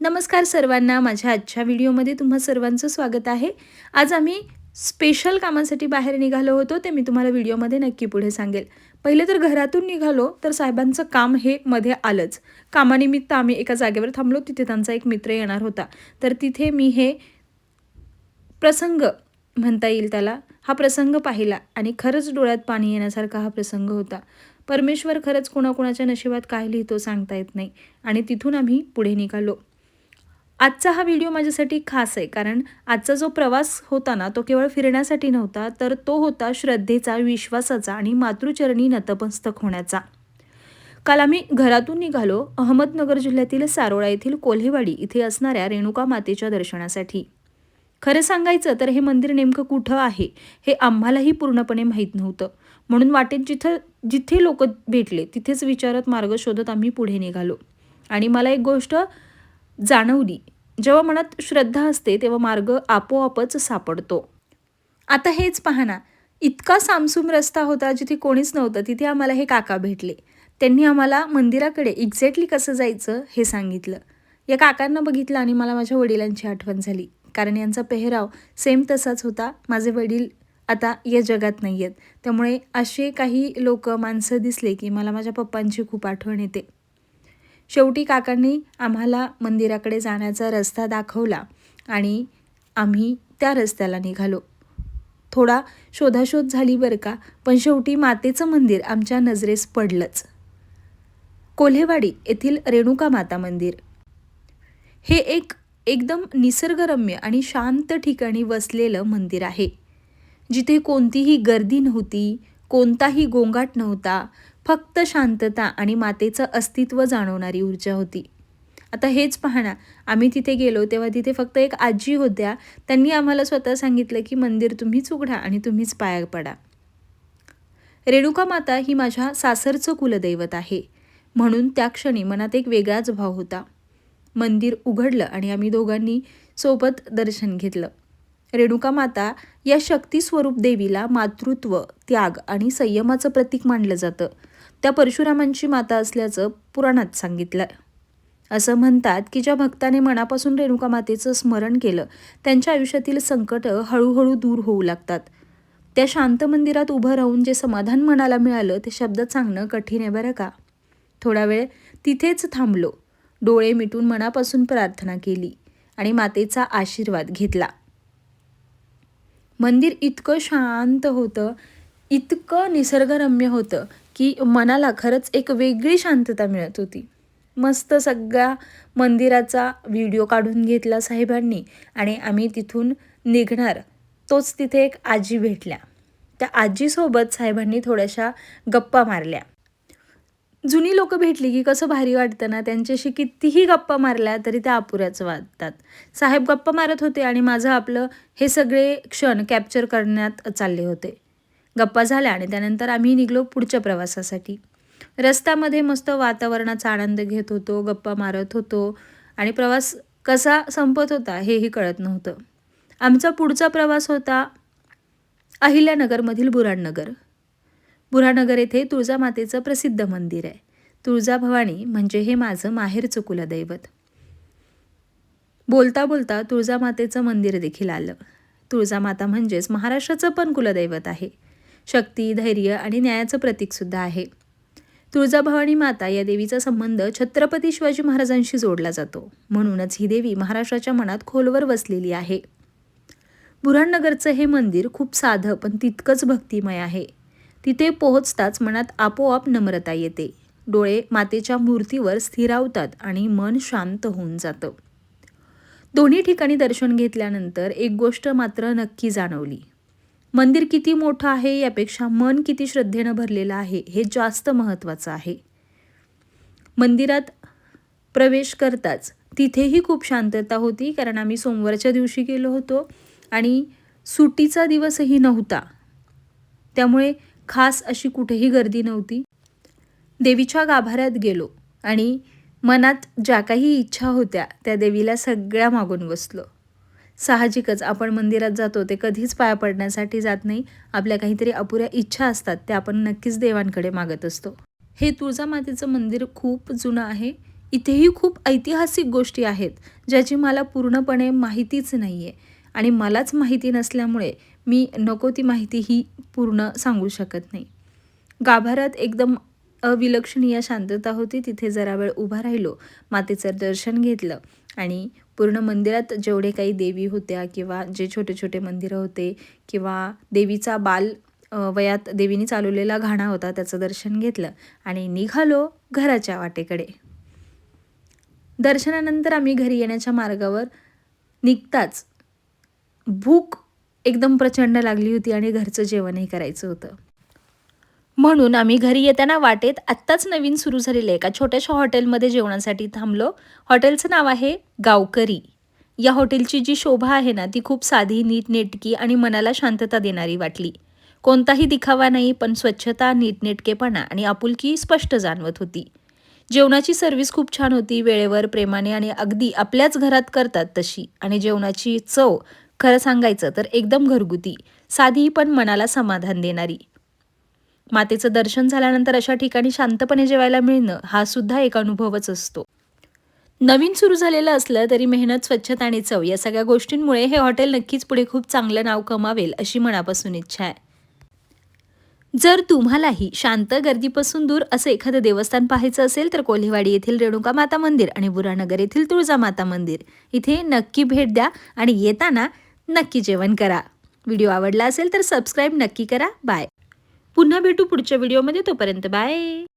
नमस्कार सर्वांना माझ्या आजच्या व्हिडिओमध्ये तुम्हा सर्वांचं स्वागत आहे. आज आम्ही स्पेशल कामासाठी बाहेर निघालो होतो ते मी तुम्हाला व्हिडिओमध्ये नक्की पुढे सांगेल. पहिले तर घरातून निघालो तर साहेबांचं काम हे मध्ये आलंच. कामानिमित्त आम्ही एका जागेवर थांबलो तिथे त्यांचा एक मित्र येणार होता. तर तिथे मी हे प्रसंग म्हणता येईल त्याला. हा प्रसंग पाहिला आणि खरंच डोळ्यात पाणी येण्यासारखा हा प्रसंग होता. परमेश्वर खरंच कोणाकोणाच्या नशिबात काय लिहितो सांगता येत नाही आणि तिथून आम्ही पुढे निघालो. आजचा हा व्हिडिओ माझ्यासाठी खास आहे कारण आजचा जो प्रवास होता ना तो केवळ फिरण्यासाठी नव्हता तर तो होता श्रद्धेचा विश्वासाचा आणि मातृचरणी नतमस्तक होण्याचा. काल आम्ही घरातून निघालो अहमदनगर जिल्ह्यातील सारोळा येथील कोल्हेवाडी इथे असणाऱ्या रेणुका मातेच्या दर्शनासाठी. खरं सांगायचं तर हे मंदिर नेमकं कुठं आहे हे आम्हालाही पूर्णपणे माहीत नव्हतं. म्हणून वाटेत जिथं जिथे लोक भेटले तिथेच विचारत मार्ग शोधत आम्ही पुढे निघालो. आणि मला एक गोष्ट जाणवली. जेव्हा मनात श्रद्धा असते तेव्हा मार्ग आपोआपच सापडतो. आता हेच पहा ना इतका सामसूम रस्ता होता जिथे कोणीच नव्हतं तिथे आम्हाला हे काका भेटले. त्यांनी आम्हाला मंदिराकडे एक्झॅक्टली कसं जायचं हे सांगितलं. या काकांना बघितलं आणि मला माझ्या वडिलांची आठवण झाली. कारण यांचा पेहराव सेम तसाच होता. माझे वडील आता या जगात नाही आहेत त्यामुळे असे काही लोक माणसं दिसले की मला माझ्या पप्पांची खूप आठवण येते. शेवटी काकांनी आम्हाला मंदिराकडे जाण्याचा रस्ता दाखवला आणि आम्ही त्या रस्त्याला निघालो. थोडा शोधाशोध झाली बरं का पण शेवटी मातेचं मंदिर आमच्या नजरेस पडलंच. कोल्हेवाडी येथील रेणुका माता मंदिर. हे एक एकदम निसर्गरम्य आणि शांत ठिकाणी वसलेलं मंदिर आहे जिथे कोणतीही गर्दी नव्हती कोणताही गोंगाट नव्हता. फक्त शांतता आणि मातेचं अस्तित्व जाणवणारी ऊर्जा होती. आता हेच पाहणा आम्ही तिथे गेलो तेव्हा तिथे फक्त एक आजी होत्या. त्यांनी आम्हाला स्वतः सांगितलं की मंदिर तुम्हीच उघडा आणि तुम्हीच पाया पडा. रेणुका माता ही माझ्या सासरचं कुलदैवत आहे. म्हणून त्या क्षणी मनात एक वेगळाच भाव होता. मंदिर उघडलं आणि आम्ही दोघांनी सोबत दर्शन घेतलं. रेणुका माता या शक्ती स्वरूप देवीला मातृत्व त्याग आणि संयमाचं प्रतीक मानलं जातं. त्या परशुरामांची माता असल्याचं पुराणात सांगितलं असं म्हणतात की ज्या भक्ताने मनापासून रेणुका मातेचं स्मरण केलं त्यांच्या आयुष्यातील संकटं हळूहळू दूर होऊ लागतात. त्या शांत मंदिरात उभं राहून जे समाधान मनाला मिळालं ते शब्दात सांगणं कठीण आहे बरं का? थोडा वेळ तिथेच थांबलो. डोळे मिटून मनापासून प्रार्थना केली आणि मातेचा आशीर्वाद घेतला. मंदिर इतकं शांत होतं इतकं निसर्गरम्य होतं की मनाला खरंच एक वेगळी शांतता मिळत होती. मस्त सगळ्या मंदिराचा व्हिडिओ काढून घेतला साहेबांनी आणि आम्ही तिथून निघणार. तोच तिथे एक आजी भेटल्या. त्या आजीसोबत साहेबांनी थोड्याशा गप्पा मारल्या. जुनी लोक भेटली की कसं भारी वाटतं ना त्यांच्याशी कितीही गप्पा मारल्या तरी त्या अपुऱ्याच वाटतात. साहेब गप्पा मारत होते आणि माझं आपलं हे सगळे क्षण कॅप्चर करण्यात चालले होते. गप्पा झाल्या आणि त्यानंतर आम्ही निघलो पुढच्या प्रवासासाठी. रस्त्यामध्ये मस्त वातावरणाचा आनंद घेत होतो गप्पा मारत होतो आणि प्रवास कसा संपत होता हेही कळत नव्हतं. आमचा पुढचा प्रवास होता अहिल्यानगरमधील बुराणनगर. बुरानगर येथे तुळजामातेचं प्रसिद्ध मंदिर आहे. तुळजाभवानी म्हणजे हे माझं माहेरचं कुलदैवत बोलता बोलता तुळजामातेचं मंदिर देखील आलं. तुळजामाता म्हणजेच महाराष्ट्राचं पण कुलदैवत आहे. शक्ती धैर्य आणि न्यायाचं प्रतीकसुद्धा आहे. तुळजाभवानी माता या देवीचा संबंध छत्रपती शिवाजी महाराजांशी जोडला जातो. म्हणूनच ही देवी महाराष्ट्राच्या मनात खोलवर वसलेली आहे. बुऱ्हाणनगरचं हे मंदिर खूप साधं पण तितकंच भक्तिमय आहे. तिथे पोहोचताच मनात आपोआप नम्रता येते. डोळे मातेच्या मूर्तीवर स्थिरावतात आणि मन शांत होऊन जातं. दोन्ही ठिकाणी दर्शन घेतल्यानंतर एक गोष्ट मात्र नक्की जाणवली. मंदिर किती मोठं आहे यापेक्षा मन किती श्रद्धेनं भरलेलं आहे हे जास्त महत्त्वाचं आहे. मंदिरात प्रवेश करताच तिथेही खूप शांतता होती कारण आम्ही सोमवारच्या दिवशी गेलो होतो आणि सुटीचा दिवसही नव्हता. त्यामुळे खास अशी कुठेही गर्दी नव्हती. देवीच्या गाभाऱ्यात गेलो आणि मनात ज्या काही इच्छा होत्या त्या देवीला सगळ्या मागून बसलो. साहजिकच आपण मंदिरात जातो ते कधीच पाया पडण्यासाठी जात नाही. आपल्या काहीतरी अपुऱ्या इच्छा असतात त्या आपण नक्कीच देवांकडे मागत असतो. हे तुळजामातेचं मंदिर खूप जुनं आहे. इथेही खूप ऐतिहासिक गोष्टी आहेत ज्याची मला पूर्णपणे माहितीच नाही आहे आणि मलाच माहिती नसल्यामुळे मी नको ती माहिती ही पूर्ण सांगू शकत नाही. गाभाऱ्यात एकदम अविलक्षणीय शांतता होती. तिथे जरा वेळ उभा राहिलो. मातेचं दर्शन घेतलं आणि पूर्ण मंदिरात जेवढे काही देवी होत्या किंवा जे छोटे छोटे मंदिरं होते किंवा देवीचा बाल वयात देवीने चालवलेला घाणा होता त्याचं दर्शन घेतलं आणि निघालो घराच्या वाटेकडे. दर्शनानंतर आम्ही घरी येण्याच्या मार्गावर निघताच भूक एकदम प्रचंड लागली होती आणि घरचं जेवणही करायचं होतं. म्हणून आम्ही घरी येताना वाटेत आत्ताच नवीन सुरू झालेलं एका छोट्याशा हॉटेलमध्ये जेवणासाठी थांबलो. हॉटेलचं नाव आहे गावकरी. या हॉटेलची जी शोभा आहे ना ती खूप साधी नीटनेटकी आणि मनाला शांतता देणारी वाटली. कोणताही दिखावा नाही पण स्वच्छता नीटनेटकेपणा आणि आपुलकी स्पष्ट जाणवत होती. जेवणाची सर्व्हिस खूप छान होती वेळेवर प्रेमाने आणि अगदी आपल्याच घरात करतात तशी. आणि जेवणाची चव खरं सांगायचं तर एकदम घरगुती साधी पण मनाला समाधान देणारी. मातेचं दर्शन झाल्यानंतर अशा ठिकाणी शांतपणे जेवायला मिळणं हा सुद्धा एक अनुभवच असतो. नवीन सुरू झालेलं असलं तरी मेहनत स्वच्छता आणि चव या सगळ्या गोष्टींमुळे हे हॉटेल नक्कीच पुढे खूप चांगलं नाव कमावेल अशी मनापासून इच्छा आहे. जर तुम्हालाही शांत गर्दीपासून दूर असं एखादं देवस्थान पाहायचं असेल तर कोल्हेवाडी येथील रेणुका माता मंदिर आणि बुरानगर येथील तुळजा माता मंदिर. इथे नक्की भेट द्या आणि येताना नक्की जेवण करा. व्हिडिओ आवडला असेल तर सबस्क्राईब नक्की करा. बाय पुन्हा भेटू पुढच्या व्हिडिओमध्ये. तोपर्यंत बाय